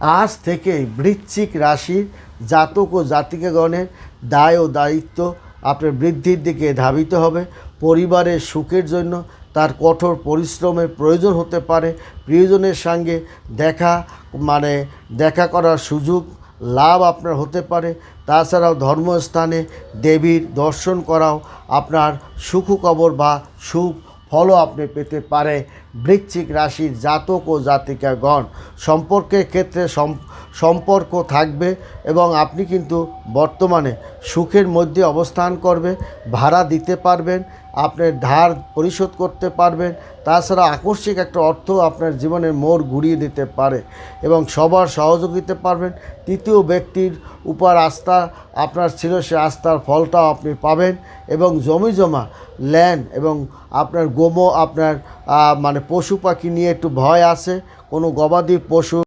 আজ থেকে বৃশ্চিক রাশির জাতক ও জাতিকাগণের দায় ও দায়িত্ব আপনার বৃদ্ধির দিকে ধাবিত হবে। পরিবারের সুখের জন্য তার কঠোর পরিশ্রমের প্রয়োজন হতে পারে। প্রিয়জনের সঙ্গে দেখা মানে দেখা করার সুযোগ, লাভ আপনার হতে পারে। তাছাড়াও ধর্মস্থানে দেবীর দর্শন করাও আপনার সুখকবর বা সুখ ফলও আপনি পেতে পারে বৃশ্চিক রাশির জাতক ও জাতিকাগণ সম্পর্কের ক্ষেত্রে সম্পর্ক থাকবে এবং আপনি কিন্তু বর্তমানে সুখের মধ্যে অবস্থান করবে, ভাড়া দিতে পারবেন, আপনার ধার পরিশোধ করতে পারবেন, তাছাড়া আকস্মিক একটা অর্থ আপনার জীবনের মোড় ঘুরিয়ে দিতে পারে এবং সবার সহযোগিতা পারবেন। তৃতীয় ব্যক্তির উপর আস্থা আপনার ছিল, সে আস্থার ফলটাও আপনি পাবেন এবং জমি জমা ল্যান্ড এবং আপনার গোমো, আপনার মানে পশু পাখি নিয়ে একটু ভয় আছে, কোনো গবাদি পশু